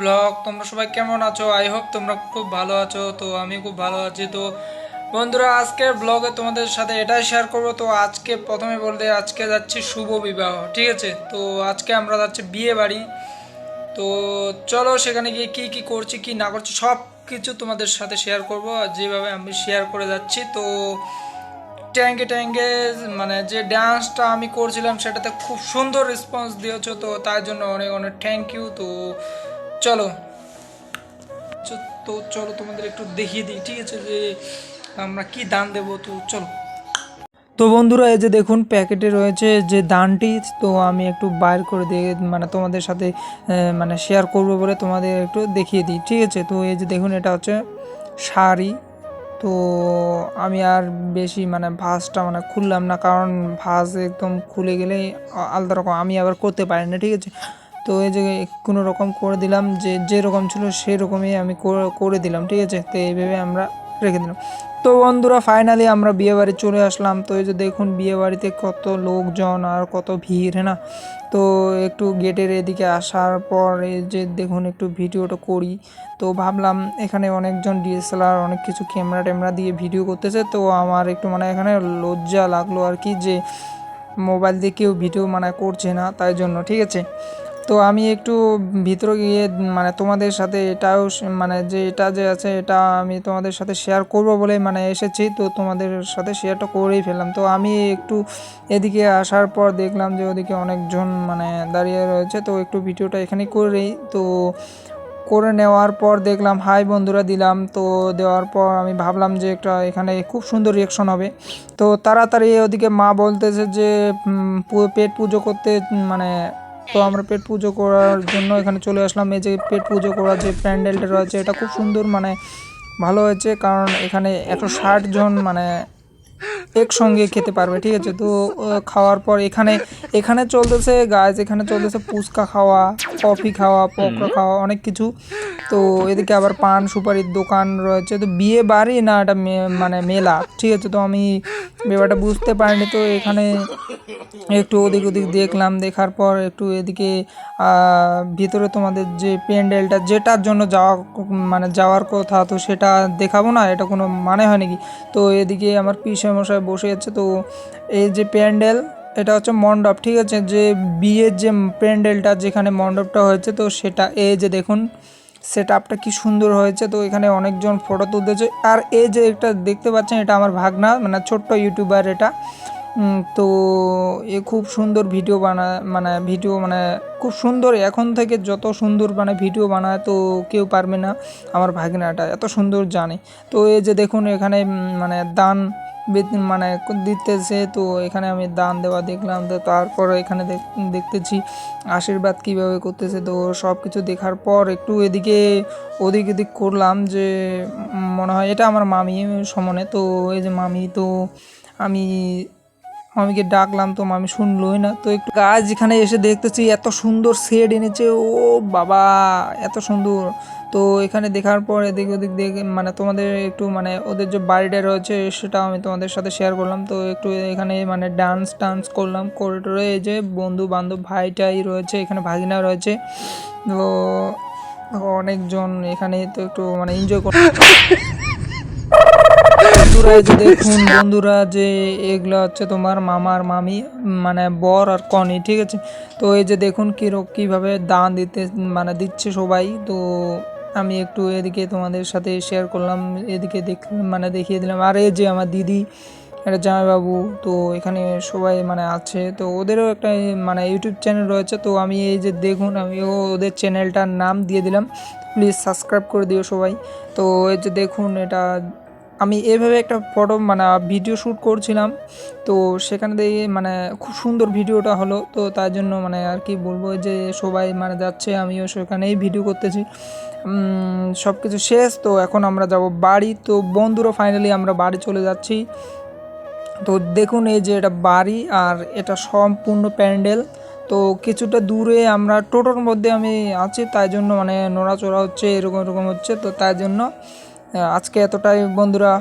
Blog, তোমরা সবাই কেমন আছো? আই হোপ তোমরা খুব ভালো আছো। তো আমি খুব ভালো আছি। তো বন্ধুরা, আজকের ব্লগে তোমাদের সাথে এটাই শেয়ার করব। তো আজকে প্রথমে বলতে, আজকে যাচ্ছি শুভ বিবাহ, ঠিক আছে? তো আজকে আমরা যাচ্ছি বিয়ে বাড়ি। তো চলো সেখানে গিয়ে কী কী করছি, কি না করছি, সব কিছু তোমাদের সাথে শেয়ার করব। যেভাবে আমি শেয়ার করে যাচ্ছি, তো ট্যাঙ্কে ট্যাঙ্কে মানে যে ডান্সটা আমি করছিলাম, সেটাতে খুব সুন্দর রেসপন্স দিয়েছ। তো তার জন্য অনেক অনেক থ্যাংক ইউ তো চলো। তো চলো তোমাদের একটু দেখিয়ে দিই, ঠিক আছে? যে আমরা কি দান দেবো, তো চলো। তো বন্ধুরা, এই যে দেখুন, প্যাকেটে রয়েছে যে দানটি, তো আমি একটু বাইর করে দিয়ে মানে তোমাদের সাথে মানে শেয়ার করব বলে তোমাদের একটু দেখিয়ে দিই, ঠিক আছে? তো এই যে দেখুন, এটা হচ্ছে শাড়ি। তো আমি আর বেশি মানে ভাঁজটা মানে খুললাম না, কারণ ভাঁজ একদম খুলে গেলেই আলাদা রকম, আমি আবার করতে পারি না, ঠিক আছে? তো এই যে কোনো রকম করে দিলাম, যে যেরকম ছিল সেরকমই আমি করে- দিলাম, ঠিক আছে? তো এইভাবে আমরা রেখে দিলাম। তো বন্ধুরা ফাইনালি আমরা বিয়ে বাড়ি চলে আসলাম। তো এই যে দেখুন, বিয়ে বাড়িতে কত লোকজন আর কত ভিড় হ্যাঁ না? তো একটু গেটের এদিকে আসার পর এই যে দেখুন, একটু ভিডিওটা করি। তো ভাবলাম এখানে অনেকজন ডিএসএলআর অনেক কিছু ক্যামেরা ট্যামেরা দিয়ে ভিডিও করতেছে। তো আমার একটু মানে এখানে লজ্জা লাগল আর কি যে মোবাইল দিয়ে কেউ ভিডিও মানে করছে না, তাই জন্য, ঠিক আছে? তো আমি একটু ভিতরে গিয়ে মানে তোমাদের সাথে এটাও মানে যে এটা যে আছে এটা আমি তোমাদের সাথে শেয়ার করব বলে মানে এসেছি। তো তোমাদের সাথে শেয়ারটা করেই ফেললাম। তো আমি একটু এদিকে আসার পর দেখলাম যে ওদিকে অনেকজন মানে দাঁড়িয়ে রয়েছে। তো একটু ভিডিওটা এখানে করেই তো করে নেওয়ার পর দেখলাম, হাই বন্ধুরা, দিলাম। তো দেওয়ার পর আমি ভাবলাম যে একটা এখানে খুব সুন্দর রিয়াকশন হবে। তো তাড়াতাড়ি ওদিকে মা বলতেছে যে পেট পুজো করতে মানে তো আমরা পেট পুজো করার জন্য এখানে চলে আসলাম। এই যে পেট পুজো করার যে প্যান্ডেলটা রয়েছে এটা খুব সুন্দর মানে ভালো হয়েছে কারণ এখানে একশো ষাট জন মানে একসঙ্গে খেতে পারবে ঠিক আছে? তো খাওয়ার পর এখানে এখানে চলতেছে গাছ এখানে চলতেছে ফুচকা খাওয়া কফি খাওয়া পকোড়া খাওয়া অনেক কিছু। তো এদিকে আবার পান সুপারির দোকান রয়েছে। তো বিয়ে বাড়ি না এটা মানে মেলা? ঠিক আছে, তো আমি ব্যাপারটা বুঝতে পারিনি। তো এখানে একটু ওদিক ওদিক দেখলাম, দেখার পর একটু এদিকে ভিতরে তোমাদের যে প্যান্ডেলটা, যেটার জন্য যাওয়া মানে যাওয়ার কথা, তো সেটা দেখাবো না? এটা কোনো মানে হয় নাকি? তো এদিকে আমার পিসে মশাই বসে আছে। তো এই যে প্যান্ডেল, এটা হচ্ছে মণ্ডপ, ঠিক আছে? যে বিয়ের যে প্যান্ডেলটা, যেখানে মণ্ডপটা হয়েছে, তো সেটা, এই যে দেখুন সেট আপটা কি সুন্দর হয়েছে। তো এখানে অনেকজন ফটো তুলতেছে। আর এই যে একটা দেখতে পাচ্ছেন, এটা আমার ভাগনা মানে ছোট্ট ইউটিউবার এটা। তো এ খুব সুন্দর ভিডিও বানায় মানে ভিডিও মানে খুব সুন্দর। এখন থেকে যত সুন্দর মানে ভিডিও বানায়, তো কেউ পারবে না আমার ভাগনাটা। এত সুন্দর জানে। তো এই যে দেখুন, এখানে মানে দান মানে দিতেছে। তো এখানে আমি দান দেওয়া দেখলাম। তো তারপর এখানে দেখ- দেখতেছি আশীর্বাদ কীভাবে করতেছে। তো সব কিছু দেখার পর একটু এদিকে, ওদিক এদিক করলাম যে মনে হয় এটা আমার মামি সমনে। তো এই যে মামি, তো আমি মামিকে ডাকলাম, তো মামি শুনলোই না। তো একটু গাছ যেখানে এসে দেখতেছি, এত সুন্দর শেড এনেছে, ও বাবা, এত সুন্দর। তো এখানে দেখার পর এদিক ওদিক দেখে মানে তোমাদের একটু মানে ওদের যে বাড়িটা রয়েছে, সেটা আমি তোমাদের সাথে শেয়ার করলাম। তো একটু এখানে মানে ডান্স টান্স করলাম। করে যে বন্ধু বান্ধব ভাইটাই রয়েছে, এখানে ভাগিনা রয়েছে। তো অনেকজন এখানে তো একটু মানে এনজয় কর বন্ধুরা এই যে দেখুন বন্ধুরা যে এগুলো হচ্ছে তোমার মামার মামি মানে বর আর কনে ঠিক আছে? তো এই যে দেখুন কিরক কীভাবে দান দিতে মানে দিচ্ছে সবাই। তো আমি একটু এদিকে তোমাদের সাথে শেয়ার করলাম এদিকে দেখ মানে দেখিয়ে দিলাম। আর এই যে আমার দিদি একটা জামাইবাবু তো এখানে সবাই মানে আছে। তো ওদেরও একটা মানে ইউটিউব চ্যানেল রয়েছে। তো আমি এই যে দেখুন আমিও ওদের চ্যানেলটার নাম দিয়ে দিলাম। প্লিজ সাবস্ক্রাইব করে দিও সবাই। তো এই যে দেখুন এটা আমি এভাবে একটা ফটো মানে ভিডিও শ্যুট করছিলাম। তো সেখানে দিয়ে মানে খুব সুন্দর ভিডিওটা হলো। তো তার জন্য মানে আর কি বলব যে, সবাই মানে যাচ্ছে, আমিও সেখানেই ভিডিও করতেছি। সব কিছু শেষ। তো এখন আমরা যাব বাড়ি। তো বন্ধুরা ফাইনালি আমরা বাড়ি চলে যাচ্ছি। তো দেখুন এই যে এটা বাড়ি, আর এটা সম্পূর্ণ প্যান্ডেল। তো কিছুটা দূরে আমরা টোটোর মধ্যে আমি আছি। তাই জন্য মানে নড়াচড়া হচ্ছে, এরকম এরকম হচ্ছে। তো তাই জন্য আজকে এতটাই বন্ধুরা।